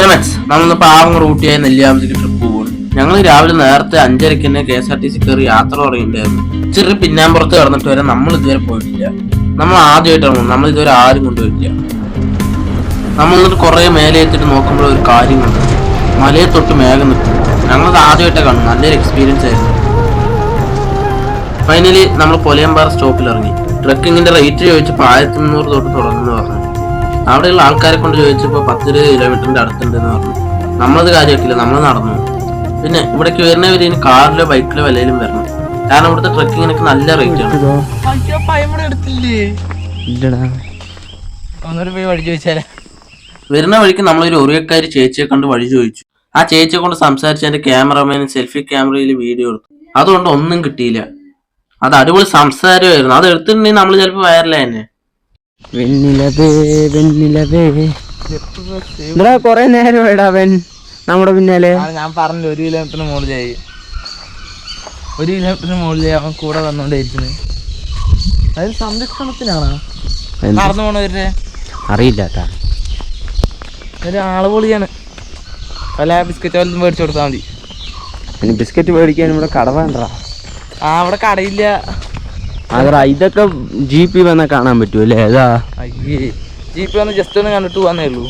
Helmets നമ്മളിന്ന് പാവം റൂട്ടിയായി നെല്ലിയാമ്പതിക്ക് trip പോകുന്നു ഞങ്ങൾ രാവിലെ നേരത്തെ അഞ്ചരയ്ക്ക് തന്നെ K S R T C കയറി യാത്ര തുടങ്ങിയിട്ടുണ്ടായിരുന്നു. ചെറിയ പിന്നാമ്പുറത്ത് കടന്നിട്ട് വരെ നമ്മൾ ഇതുവരെ പോയിട്ടില്ല. നമ്മൾ ആദ്യമായിട്ടാണ് നമ്മൾ ഇതുവരെ ആരും കൊണ്ടുപോയിട്ടില്ല നമ്മൾ എന്നിട്ട് കുറെ മേലെ എത്തിയിട്ട് നോക്കുമ്പോൾ ഒരു കാര്യമുണ്ട്. മലയെ തൊട്ട് മേഘം നിൽക്കും ഞങ്ങളത് ആദ്യമായിട്ടാണ് കാണും നല്ലൊരു എക്സ്പീരിയൻസ് ആയിരുന്നു. ഫൈനലി നമ്മൾ പൊലയമ്പാറ സ്റ്റോപ്പിൽ ഇറങ്ങി. ട്രക്കിങ്ങിന്റെ റേറ്റ് ചോദിച്ചപ്പോൾ ആയിരത്തി മുന്നൂറ് തൊട്ട് തുടങ്ങുന്നു പറഞ്ഞു. അവിടെയുള്ള ആൾക്കാരെ കൊണ്ട് ചോദിച്ചപ്പോൾ പത്തിരുപത് കിലോമീറ്ററിന്റെ അടുത്തുണ്ടെന്ന് പറഞ്ഞു. നമ്മളത് കാര്യമാക്കില്ല നമ്മൾ നടന്നു. പിന്നെ ഇവിടേക്ക് വരുന്നവർ ഇനി കാറിലോ ബൈക്കിലോ വിലയിലും വരണം. കാരണം ഇവിടുത്തെ ട്രക്കിങ്ങിനൊക്കെ നല്ല റേറ്റ് ആണ്. വരുന്ന വഴിക്ക് നമ്മളൊരു ഒറിയക്കാരി ചേച്ചിയെ കണ്ട് വഴി ചോദിച്ചു. ആ ചേച്ചിയെ കൊണ്ട് സംസാരിച്ച് എന്റെ ക്യാമറമാൻ സെൽഫി ക്യാമറയിൽ വീഡിയോ എടുത്തു. അതുകൊണ്ട് ഒന്നും കിട്ടിയില്ല. അത് അടിപൊളി സംസാരമായിരുന്നു. അത് എടുത്തിട്ടുണ്ടെങ്കിൽ നമ്മൾ ചിലപ്പോൾ വയറില്ല തന്നെ വെണ്ണിലവേ വെണ്ണിലവേ. ഇവിടെ കൊറേ നേരം എടാ വെൻ നമ്മുടെ പിന്നാലെ. ഞാൻ പറഞ്ഞു ഒരു കിലോമീറ്ററിന് മുകളിലായി. ഒരു കിലോമീറ്ററിന് മുകളിലായി അവൻ കൂടെ വന്നോണ്ടിരിക്കുന്നത് അതായത് സംരക്ഷണത്തിനാണ്? നടന്നു പോണവരുടെ അറിയില്ല ഒരാൾ പൊളിയാണ്. പല ബിസ്ക്കറ്റ് വല്ലതും മേടിച്ചു കൊടുത്താൽ മതി. ബിസ്ക്കറ്റ് മേടിക്കാൻ ഇവിടെ കട വേണ്ട ആ അവിടെ കടയില്ല. അതറാ ഇതൊക്കെ ജി പി വന്നാൽ കാണാൻ പറ്റുമല്ലേ ഏതാ അയ്യേ പി വന്ന് ജസ്റ്റ് ഒന്ന് കണ്ടിട്ട് പോകാന്നേ ഉള്ളൂ.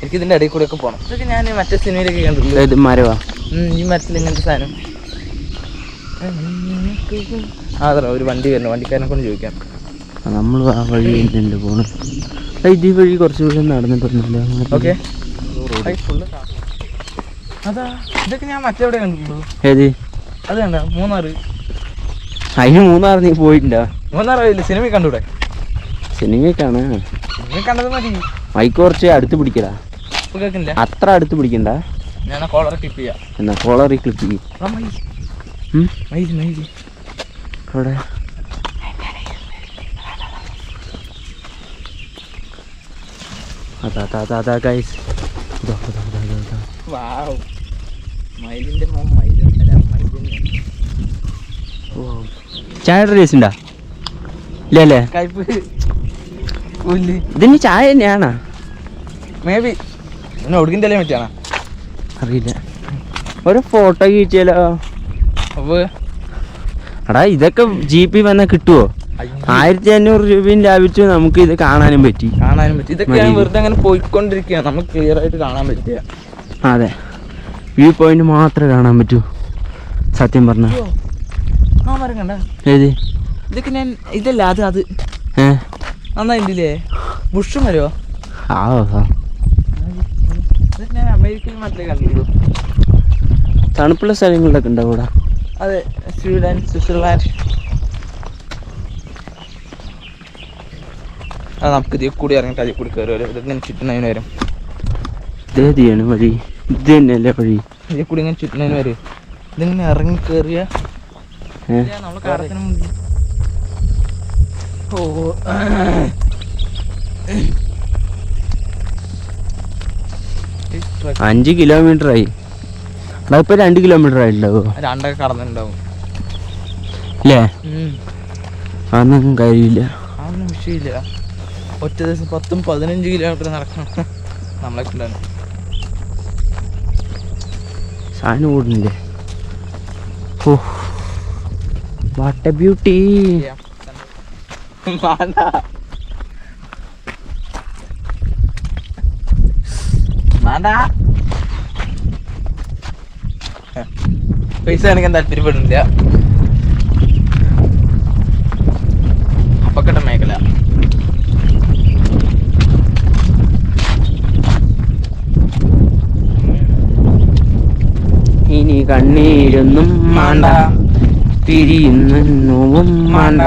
എനിക്ക് ഇതിന്റെ ഇടയിൽ കൂടെ ഒക്കെ പോകണം ഇതൊക്കെ ഞാൻ മറ്റേ സിനിമയിലൊക്കെ കണ്ടിട്ടുണ്ട്. ഇത് മരവാ? ഈ മരത്തിൽ ഇങ്ങനത്തെ സാധനം. അതെ ഒരു വണ്ടി വരുന്നു. വണ്ടിക്കാരനെ കൊണ്ട് ചോദിക്കാം. നമ്മൾ ആ വഴി തന്നെയല്ലേ പോകണം ഇത് ഈ വഴി കുറച്ച് ദൂരം നടന്നിട്ട് വന്നല്ലോ ഓക്കെ. അതാ ഇതൊക്കെ ഞാൻ മറ്റെവിടെ കണ്ടിട്ടുള്ളൂ? ഏത്? അത് കണ്ട? മൂന്നാറ്. അതിന് മൂന്നാർ നീ പോയിട്ടുണ്ടോ ഇല്ല സിനിമ കണ്ടൂടെ? സിനിമയ്ക്കാണ് സിനിമ കണ്ടത് മതി. മൈക്ക് കുറച്ച് അടുത്ത് പിടിക്കടാ. അത്ര അടുത്ത് പിടിക്കണ്ട. ഞാൻ കോളർ ക്ലിപ്പ് ചെയ്യാം. എന്നാ കോളറി ക്ലിപ്പ് ചെയ്യും. അവിടെ അതാ അതാ അതാ ഗൈസ് മയിലിന്റെ മയിലിന്റെ ചായയുടെ ടേസ്റ്റ് ഉണ്ടാ ഇല്ല അല്ലേ കയ്പ് പുല്ല്. ഇതിന് ചായ തന്നെയാണോ? മേ ബി ഒടുക്കിന്റെ പറ്റിയാണോ അറിയില്ല. ഒരു ഫോട്ടോ കിട്ടിയാലോ എടാ ഇതൊക്കെ ജി പി വന്നാൽ കിട്ടുമോ ആയിരത്തി അഞ്ഞൂറ് രൂപയും ലാഭിച്ചു. നമുക്ക് ഇത് കാണാനും പറ്റി. കാണാനും പറ്റി. ഇതൊക്കെ വെറുതെ അങ്ങനെ പോയിക്കൊണ്ടിരിക്കുക നമുക്ക് ക്ലിയർ ആയിട്ട് കാണാൻ പറ്റിയ. അതെ. വ്യൂ പോയിന്റ് മാത്രമേ കാണാൻ പറ്റൂ. സത്യം പറഞ്ഞ. ആ മരം കണ്ട ഏത്? ഇതൊക്കെ ഞാൻ ഇതല്ല അത് അത്. നന്നായിട്ടില്ലേ ബുഷ് മരോ ആ ആ. ഞാൻ അമേരിക്കയിൽ മാത്രമേ കണ്ടുള്ളൂ തണുപ്പുള്ള സ്ഥലങ്ങളിലൊക്കെ ഇവിടെ അതെ സ്വീഡൻ സ്വിറ്റ്സർലാൻഡ്. ആ നമുക്ക് ഇതിൽ കൂടി ഇറങ്ങിട്ട് അതിൽ കൂടി കയറി ഇതിങ്ങനെ ചുറ്റുന്നതിന് വരും. ഇതേതിയാണ് വഴി? ഇത് തന്നെയല്ലേ വഴി? ഇതിൽ കൂടി ഇങ്ങനെ ചുറ്റുന്നതിന് വരും. ഇതിങ്ങനെ ഇറങ്ങി കയറിയ ഏ നമ്മളെ കാടത്തിന് മുന്നിൽ ഓ. അഞ്ച് കിലോമീറ്റർ ആയി. അതിപ്പോ ഇപ്പൊ രണ്ട് കിലോമീറ്റർ ആയിട്ടുണ്ടാവോ? രണ്ടൊക്കെ കടന്നിട്ടുണ്ടാവും. അല്ലേ അതൊന്നും കാര്യമില്ല. അതൊന്നും വിഷയമില്ല. ഒറ്റ ദിവസം പത്തും പതിനഞ്ച് കിലോമീറ്റർ നടക്കണം. നമ്മളെ കൊണ്ടാണ് സാധനം ഓടുന്നില്ലേ? ഓ. വാട്ട് എ ബ്യൂട്ടി എനിക്ക് പൈസ കാണിക്കാൻ താല്പര്യപ്പെടുന്നില്ല അപ്പക്കട്ട മേഖല. ഇനി കണ്ണീരൊന്നും മാണ്ട. പിരിയുന്ന നോവും മാണ്ട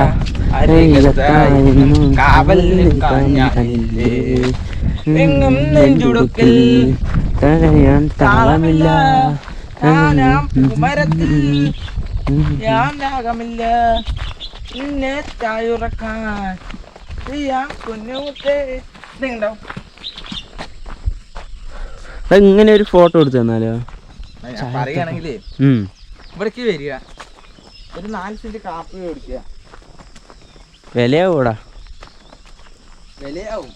അരികത്തായിരുന്നു കാവൽ നിൽക്കാഞ്ഞാലില്ലേ. എങ്ങും നെഞ്ചുടുക്കിൽ തടയാൻ താളമില്ല. ഞാനാം കുമരത്തിൽ ഞാൻ രാഗമില്ല. നിന്നെ ചെയ്യാം കുഞ്ഞുമുത്തേ ഇതുണ്ടാവും ഇങ്ങനെ ഒരു ഫോട്ടോ എടുത്തു തന്നാലോ? പറയുകയാണെങ്കിലേ. ഇവിടേക്ക് വരിക. ഒരു നാല് സെന്റ് കാപ്പി മേടിക്കുക. വിലയാവൂടാ. വിലയാവും.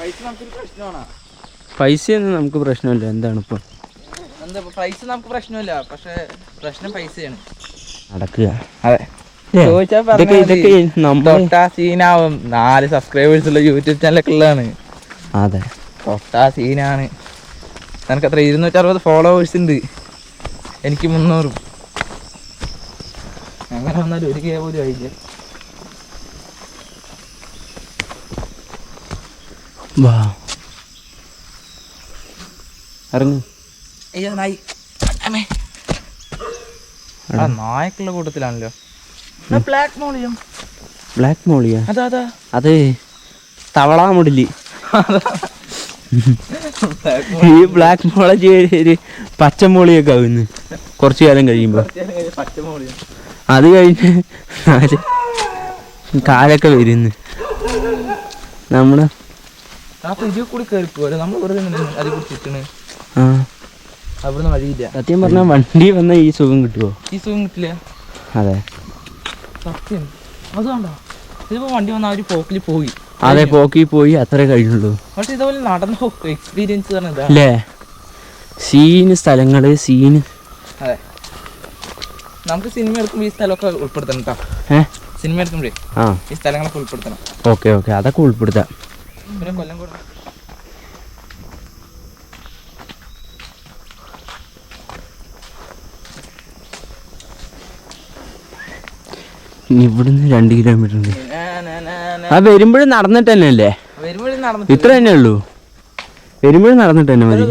പൈസ നമുക്കൊരു പ്രശ്നമാണ്? പൈസയൊന്നും നമുക്ക് പ്രശ്നമില്ല. എന്താണ് ഇപ്പൊ? എന്താ പൈസ നമുക്ക് പ്രശ്നമില്ല. പക്ഷെ പ്രശ്നം പൈസയാണ്. നടക്കുക. അതെ. ഇതൊക്കെ. തൊട്ടാ സീനാവും. നാല് സബ്സ്ക്രൈബേഴ്സ് ഉള്ള യൂട്യൂബ് ചാനലൊക്കെ ഉള്ളതാണ്. അതെ. തൊട്ടാ സീനാണ്. നിനക്ക് അത്ര ഇരുന്നൂറ്ററുപത് ഫോളോവേഴ്സ് ഉണ്ട്. എനിക്ക് മുന്നൂറും. അങ്ങനെ വന്നാലും ഒരു കേ പോലും ആയില്ല. വാ. ഇറങ്ങ്. അയ്യോ നായി. അമ്മേ. ആ നായക്കുള്ള കൂട്ടത്തിലാണല്ലോ. Black മോളിയും black മോളിയാ? അതാ അതാ. അത് തവളാ മുടിൽ ഈ ബ്ലാക്ക് മോളജി ഒരു പച്ചമോളിയൊക്കെ ആവുന്നു. കുറച്ചു കാലം കഴിയുമ്പോ. അത് കഴിഞ്ഞ് കാലൊക്കെ വരുന്നു. നമ്മൾ സത്യം പറഞ്ഞ വണ്ടി വന്ന ഈ സുഖം കിട്ടുമോ ഈ സുഖം കിട്ടില്ല. അതെ. സത്യം. അതുകൊണ്ടോ ഇതിപ്പോ വണ്ടി വന്ന ആ ഒരു പോക്കിൽ പോയി. അതെ പോക്കി പോയി അത്രേ കഴിഞ്ഞുള്ളൂ. പക്ഷെ ഇതുപോലെ നടന്ന എക്സ്പീരിയൻസ് അല്ലേ സീന് സ്ഥലങ്ങൾ സീന്. അതെ. നമുക്ക് സിനിമ എടുക്കുമ്പോൾ ഈ സ്ഥലമൊക്കെ ഉൾപ്പെടുത്തണം കേട്ടോ സിനിമ എടുക്കുമ്പോഴേ ആ. ഈ സ്ഥലങ്ങളൊക്കെ ഉൾപ്പെടുത്തണം. Okay okay. അതൊക്കെ ഉൾപ്പെടുത്താം. കൊല്ലം കൂടെ. ഇവിടുന്ന് രണ്ട് കിലോമീറ്റർ ഉണ്ട് ആ വരുമ്പോഴും നടന്നിട്ട് തന്നെ അല്ലേ ഇത്ര തന്നെ ഉള്ളൂ വരുമ്പോഴും നടന്നിട്ട് തന്നെ മതി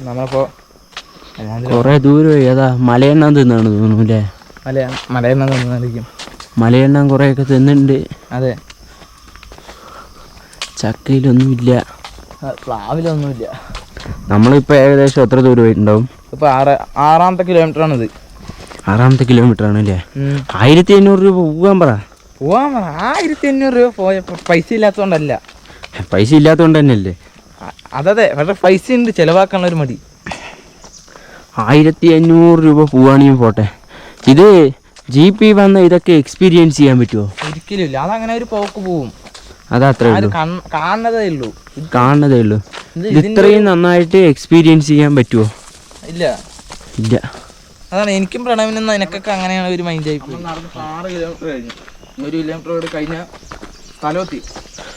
നമ്മളിപ്പോ കൊറേ ദൂരം ഏതാ മലയെണ്ണാൻ തിന്നാണ് തോന്നുന്നു അല്ലേ മലയെണ്ണ കൊറേ ഒക്കെ മലയെണ്ണാൻ കുറേയൊക്കെ തിന്നുന്നുണ്ട് അതെ ചക്കയിലൊന്നും ഇല്ല പ്ലാവിലൊന്നുമില്ല. നമ്മളിപ്പോൾ ഏകദേശം എത്ര ദൂരം പോയിട്ടുണ്ടാവും ഇപ്പൊ ആറ് ആറാമത്തെ കിലോമീറ്റർ ആണിത് ആറാമത്തെ കിലോമീറ്റർ ആണ് അല്ലേ ആയിരത്തി അഞ്ഞൂറ് രൂപ പോകാൻ പറ. പോവാൻ പറ. ആയിരത്തി അഞ്ഞൂറ് രൂപ പോയ പൈസ ഇല്ലാത്തതുകൊണ്ടല്ല. പൈസ ഇല്ലാത്തതുകൊണ്ട് തന്നെയല്ലേ? അതെ പക്ഷെ പൈസ ഉണ്ട് ചെലവാക്കാനുള്ള ഒരു മടി. ആയിരത്തി അഞ്ഞൂറ് രൂപ പോവാണെങ്കിൽ പോട്ടെ. ഇത് ജി പി വന്ന ഇതൊക്കെ എക്സ്പീരിയൻസ് ചെയ്യാൻ പറ്റുമോ ഒരിക്കലും ഇല്ല. അതങ്ങനെ ഒരു പോക്ക് പോവും. അതത്രേ ഉള്ളൂ. കാണുന്നതേ ഉള്ളൂ. കാണുന്നതേ ഉള്ളൂ. ഇത് ഇത് ഇത്രയും നന്നായിട്ട് എക്സ്പീരിയൻസ് ചെയ്യാൻ പറ്റുമോ ഇല്ല. ഇല്ല. അതാണ് എനിക്കും പ്രണവിനും നിനക്കൊക്കെ അങ്ങനെയാണ് ഒരു മൈൻഡ് ആയി ആറ് കിലോമീറ്റർ കഴിഞ്ഞു. ഒരു കിലോമീറ്റർ കൂടെ കഴിഞ്ഞ സ്ഥലമെത്തി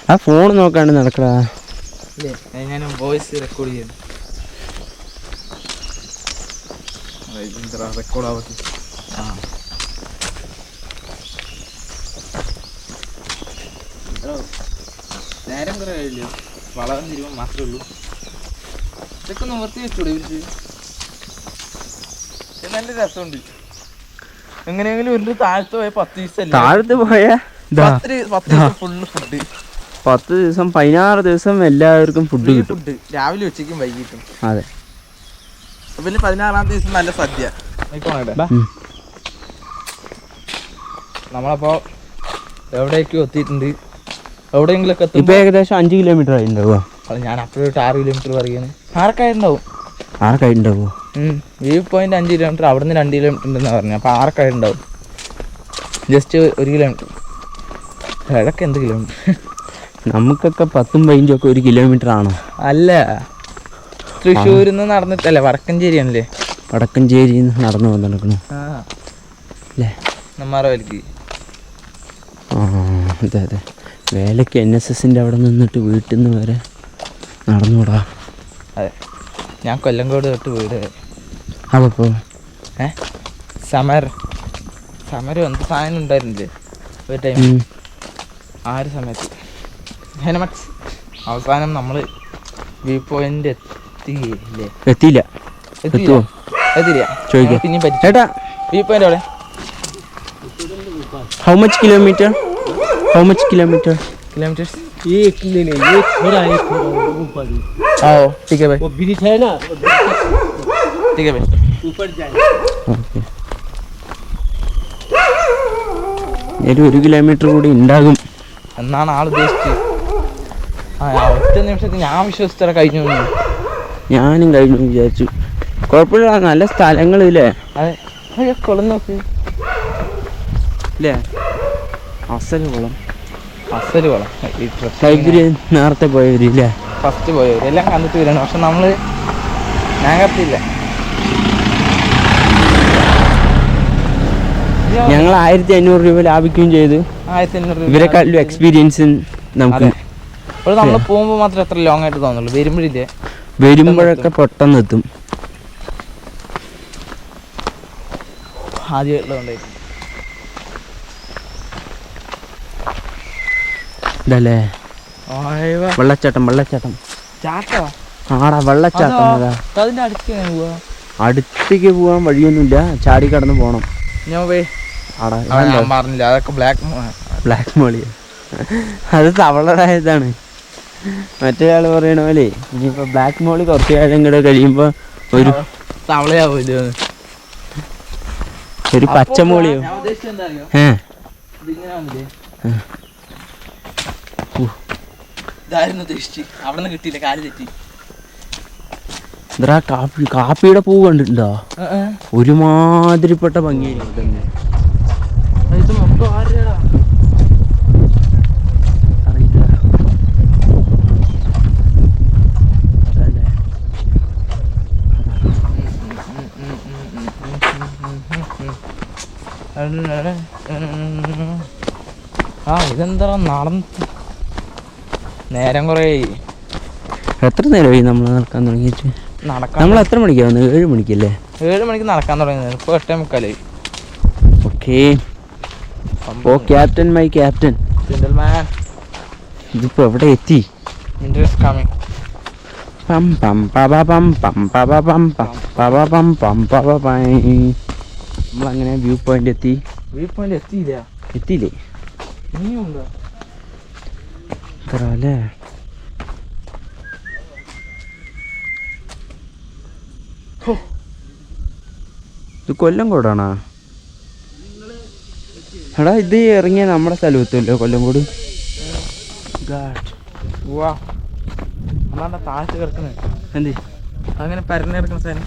ആ ഫോൺ നോക്കാണ്ട് നടക്കടാ. ഞാൻ വോയിസ് റെക്കോർഡ് ചെയ്യുന്നു. റെക്കോർഡ് ആവത്തി ആ കുറെ കഴിയില്ലോ വളം തിരുമ്പോൾ മാത്രമേ ഉള്ളൂ. ഇതൊക്കെ നിവർത്തി വെച്ചൂടെ ഇവർക്ക്? നല്ല രസമുണ്ട്. എങ്ങനെയെങ്കിലും ഒരു താഴത്ത് പോയ പത്ത് ദിവസം താഴത്ത് പോയ? ഫുള്ള് ഫുഡ് പത്ത് ദിവസം പതിനാറ് ദിവസം എല്ലാവർക്കും ഫുഡ് കിട്ടും. ഫുഡ് രാവിലെ ഉച്ചയ്ക്കും വൈകിട്ടും. അതെ. പിന്നെ പതിനാറാം ദിവസം നല്ല സദ്യ. നമ്മളപ്പോ എവിടേക്കും എത്തിയിട്ടുണ്ട്. ഇപ്പൊ ഏകദേശം അഞ്ച് കിലോമീറ്റർ അത് ഞാൻ അപ്പോഴോട്ട് ആറ് കിലോമീറ്റർ പറയുന്നത് ആർക്കായിട്ടുണ്ടാവും? ആർക്കായിട്ടുണ്ടാവുമോ വ്യൂ പോയിന്റ് അഞ്ച് കിലോമീറ്റർ അവിടെ നിന്ന് രണ്ട് കിലോമീറ്റർ ഉണ്ടെന്ന് പറഞ്ഞു. അപ്പോൾ ആർക്കായിട്ടുണ്ടാവും? ജസ്റ്റ് ഒരു കിലോമീറ്റർ കിഴക്ക് എന്ത് കിലോമീറ്റർ നമുക്കൊക്കെ പത്തും പതിനഞ്ചും ഒക്കെ ഒരു കിലോമീറ്റർ ആണോ? അല്ല. തൃശ്ശൂരിൽ നിന്ന് നടന്നിട്ടല്ലേ വടക്കഞ്ചേരിയാണല്ലേ? വടക്കഞ്ചേരി നടന്നു വന്ന് നടക്കണു ആ. അല്ലേ? നമ്മാറ വലിക്ക് ആ അതെ അതെ. വേലയ്ക്ക് എൻ എസ് എസിന്റെ അവിടെ നിന്നിട്ട് വീട്ടിൽ നിന്ന് വരെ നടന്നുകൂടാ അതെ. ഞാൻ കൊല്ലങ്കോട് തൊട്ട് വീട് അതപ്പോ ഏ? സമർ. സമരം എന്ത് സാധനം ഉണ്ടായിരുന്നില്ലേ? ഒരു ടൈം ആ ഒരു സമയത്ത് ഹെനമക്സ്. അവസാനം നമ്മൾ വ്യൂ പോയിന്റ് എത്തിയില്ലേ? എത്തിയില്ല. എത്തുവോ? എത്തിയില്ല. ചോദിക്കാം. പിന്നെയും പറ്റി ചേട്ടാ വ്യൂ പോയിന്റ് അവിടെ how much kilometre how much kilometre kilometre एक नहीं नहीं ये थोड़ा है थोड़ा ऊपर आओ ठीक है भाई वो ब्रिज है ना ठीक है भाई ऊपर जाए ഓക്കെ ഒരു ഒരു കിലോമീറ്റർ കൂടി ഉണ്ടാകും എന്നാണ് ആൾ ഉദ്ദേശിച്ചത് ആ ആ ഒറ്റ നിമിഷത്തിൽ ഞാൻ വിശ്വസിച്ചറ കഴിഞ്ഞു എന്ന്. ഞാനും കഴിഞ്ഞു വിചാരിച്ചു കുഴപ്പമില്ല നല്ല സ്ഥലങ്ങളില്ലേ അതെ അയ്യോ, കുളം നോക്ക് ഇല്ലേ അസൽ കുളം അസൽ കുളം ഈ ഇവർ നേരത്തെ പോയവരില്ല? ഫസ്റ്റ് പോയവർ എല്ലാം കണ്ടിട്ട് വരണം. പക്ഷെ നമ്മൾ ഞാൻ കത്തില്ല ഞങ്ങൾ ആയിരത്തി അഞ്ഞൂറ് രൂപ ലാഭിക്കുകയും ചെയ്തു. ആയിരത്തി അഞ്ഞൂറ് രൂപ ഇവരെക്കാട്ടിലും എക്സ്പീരിയൻസ് നമുക്ക് അപ്പോൾ നമ്മൾ പോകുമ്പോൾ മാത്രമേ അത്ര ലോങ് ആയിട്ട് തോന്നുള്ളൂ. വരുമ്പോഴില്ലേ? വരുമ്പോഴൊക്കെ പെട്ടെന്ന് എത്തും ആദ്യമായിട്ടുള്ളതുകൊണ്ടായി ഇതല്ലേ? വെള്ളച്ചാട്ടം വെള്ളച്ചാട്ടം. ചാട്ടോ? ആടാ വെള്ളച്ചാട്ടം അടുത്തേക്ക് പോകാൻ വഴിയൊന്നുമില്ല. ചാടി കടന്ന് പോണം. പറഞ്ഞില്ല. അതൊക്കെ ബ്ലാക്ക് ബ്ലാക്ക് മോളി അത് തവളയുടെ ഇതാണ്. മറ്റേ ആൾ പറയണ പോലെ ഇനിയിപ്പോ ബ്ലാക്ക് മോളി കുറച്ച് കാലം കൂടെ കഴിയുമ്പോ ഒരു തവളയാവൂല ഒരു പച്ചമോളിയോ? ഏ. ഇതായിരുന്നു ഉദ്ദേശിച്ച്. അവിടെ നിന്ന് കിട്ടിയില്ല കാൽ തെറ്റി. കാപ്പി കാപ്പിയുടെ പൂ കണ്ടിട്ടുണ്ടോ? ഒരുമാതിരിപ്പെട്ട ഭംഗിയായിരിക്കും ഇതന്നെ. ഇത് മൊത്തം ആരുടെയാ അറിയില്ല. അതല്ലേ? ആ ഇതെന്താ നടന്ന് നേരം കുറേ എത്ര നേരമായി നമ്മൾ നടക്കാൻ തുടങ്ങിയിട്ട്? നടക്കാൻ നമ്മൾ എത്ര മണിക്കാ വന്നത്? ഏഴ് മണിക്കല്ലേ? ഏഴ് മണിക്ക് നടക്കാൻ തുടങ്ങിയത്. ഇപ്പോൾ എട്ടേ മുക്കാലേ okay. O captain my captain. Gentleman ഇതിപ്പോ എവിടെ എത്തി? പം പം പം പം പം പം പം പം പൈ നമ്മളങ്ങനെ വ്യൂ പോയിന്റ് എത്തി. വ്യൂ പോയിന്റ് എത്തിയില്ല. എത്തിയില്ലേ? ഇനിയും ഇത്ര അല്ലേ ഇത് കൊല്ലം കൂടാണോ? എടാ ഇത് ഇറങ്ങിയ നമ്മുടെ സ്ഥലം കൊല്ലം എന്ത്? അങ്ങനെ പരന്ന് കിടക്കുന്ന സാധനം.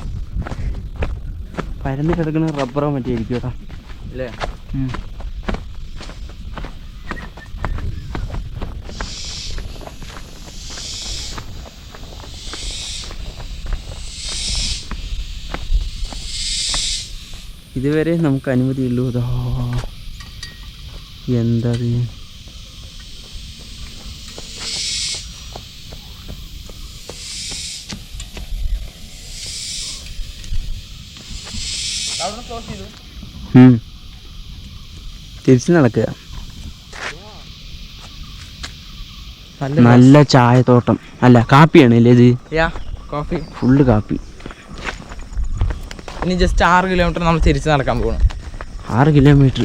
പരന്ന് കിടക്കുന്ന റബ്ബറോ മറ്റേ ഇരിക്കും കേട്ടോ അല്ലേ ഇതുവരെ നമുക്ക് അനുമതിയുള്ളൂ. അതോ എന്തത്? തിരിച്ചു നടക്കുക. നല്ല ചായത്തോട്ടം അല്ല കാപ്പിയാണ് അല്ലേ ഇത്? ഫുള്ള് കാപ്പി. ഇനി ജസ്റ്റ് ആറ് കിലോമീറ്റർ നമ്മൾ തിരിച്ച് നടക്കാൻ പോകണം ആറ് കിലോമീറ്റർ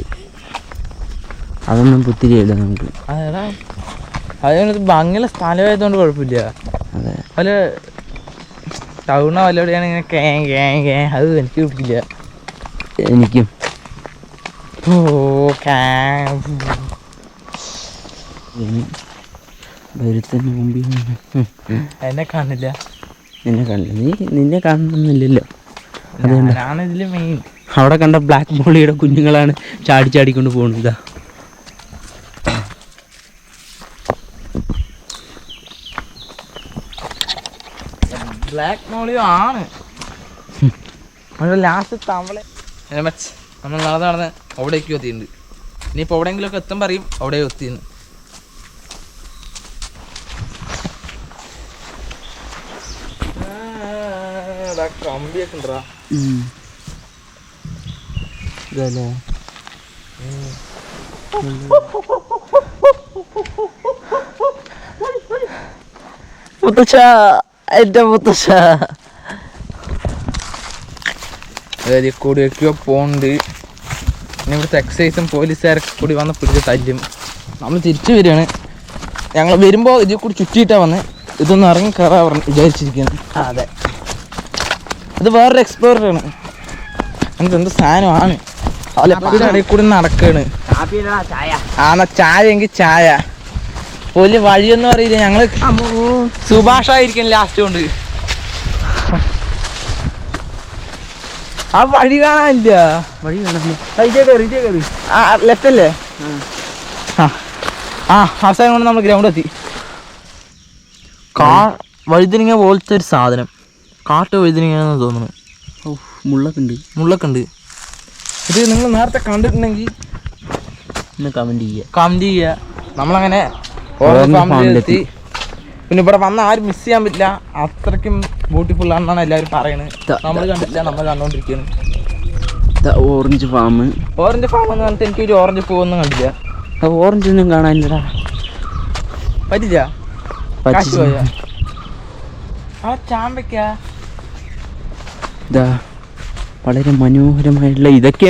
അതൊന്നും പുത്തിരിയല്ല നമുക്ക്. അതെടാ. അതിനകത്ത് ഭംഗിയുള്ള സ്ഥലമായതുകൊണ്ട് കുഴപ്പമില്ല. അതെ. വല്ല ടൗണോ വല്ലവിടെയാണ് ഇങ്ങനെ കേ കേ കേ അത് എനിക്ക് പിടിക്കില്ല. എനിക്കും. ഓ മുമ്പിൽ. എന്നെ കാണില്ല നിന്നെ കാണില്ല നീ നിന്നെ കാണുന്നില്ലല്ലോ. അതുകൊണ്ട് അവിടെ കണ്ട ബ്ലാക്ക് മോളിയുടെ കുഞ്ഞുങ്ങളാണ് ചാടി ചാടിക്കൊണ്ട് പോകുന്നത്. ബ്ലാക്ക് മോളിയോ ആണ്. ലാസ്റ്റ് തവള. നമ്മൾ നടന്ന് നടന്ന് അവിടേക്ക് എത്തിയിട്ടുണ്ട് ഇനിയിപ്പോൾ എവിടെയെങ്കിലും ഒക്കെ എത്തും പറയും അവിടെ എത്തിയെന്ന് കമ്പിയൊക്കെ ഉണ്ടോ ഇതല്ലേ? മുത്തച്ഛ എന്റെ മുത്തച്ഛ. അതായത് കൂടിയൊക്കെയോ പോണ്ട് ഇനി ഇവിടുത്തെ എക്സൈസും പോലീസുകാരൊക്കെ കൂടി വന്ന് പിടിച്ച് തല്ലും. നമ്മൾ തിരിച്ചു വരികയാണ്. ഞങ്ങൾ വരുമ്പോൾ ഇതിൽ കൂടി ചുറ്റിയിട്ടാണ് വന്ന്. ഇതൊന്ന് ഇറങ്ങി കയറാൻ വിചാരിച്ചിരിക്കുന്നു വിചാരിച്ചിരിക്കുന്നത് അതെ. ഇത് വേറൊരു എക്സ്പ്ലോറർ ആണ്. അങ്ങനത്തെ എന്ത് സാധനമാണ്? കൂടി നടക്കാണ്. ആ എന്നാ ചായ എങ്കിൽ ചായ. വലിയ വഴിയൊന്നും അറിയില്ല. ഞങ്ങൾ സുഭാഷായിരിക്കും ലാസ്റ്റ് കൊണ്ട്. ആ വഴി കാണാനില്ല. വഴി ആ ലെഫ്റ്റ് അല്ലേ? ആ. അവസാനം കൊണ്ട് നമ്മൾ ഗ്രൗണ്ട് എത്തി. കാ വഴുതിരിങ്ങ പോലത്തെ ഒരു സാധനം. കാട്ട് വഴുതിനിങ്ങന്ന് തോന്നുന്നു. മുള്ളൊക്കെ ഉണ്ട് മുള്ളൊക്കെ ഉണ്ട് ഇത് നിങ്ങൾ നേരത്തെ കണ്ടിട്ടുണ്ടെങ്കിൽ ഒന്ന് കമന്റ് ചെയ്യുക. കമന്റ് ചെയ്യുക. നമ്മളങ്ങനെ ഫാമിലെത്തി. എത്തി. പിന്നെ ഇവിടെ വന്ന ആരും മിസ് ചെയ്യാൻ പറ്റില്ല. അത്രയ്ക്കും ബ്യൂട്ടിഫുൾ ആണെന്നാണ് എല്ലാവരും പറയുന്നത് നമ്മൾ കണ്ടില്ല നമ്മൾ കണ്ടോണ്ടിരിക്കുന്നത് ഓറഞ്ച് ഫാം ഓറഞ്ച് ഫാം എന്ന് പറഞ്ഞിട്ട് എനിക്ക് ഒരു ഓറഞ്ച് പൂവൊന്നും കണ്ടില്ല. ഓറഞ്ച് ഒന്നും കാണാനില്ലടാ. പറ്റില്ല? ആ ചാമ്പയ്ക്ക. ഇതാ വളരെ മനോഹരമായിട്ടുള്ള ഇതൊക്കെ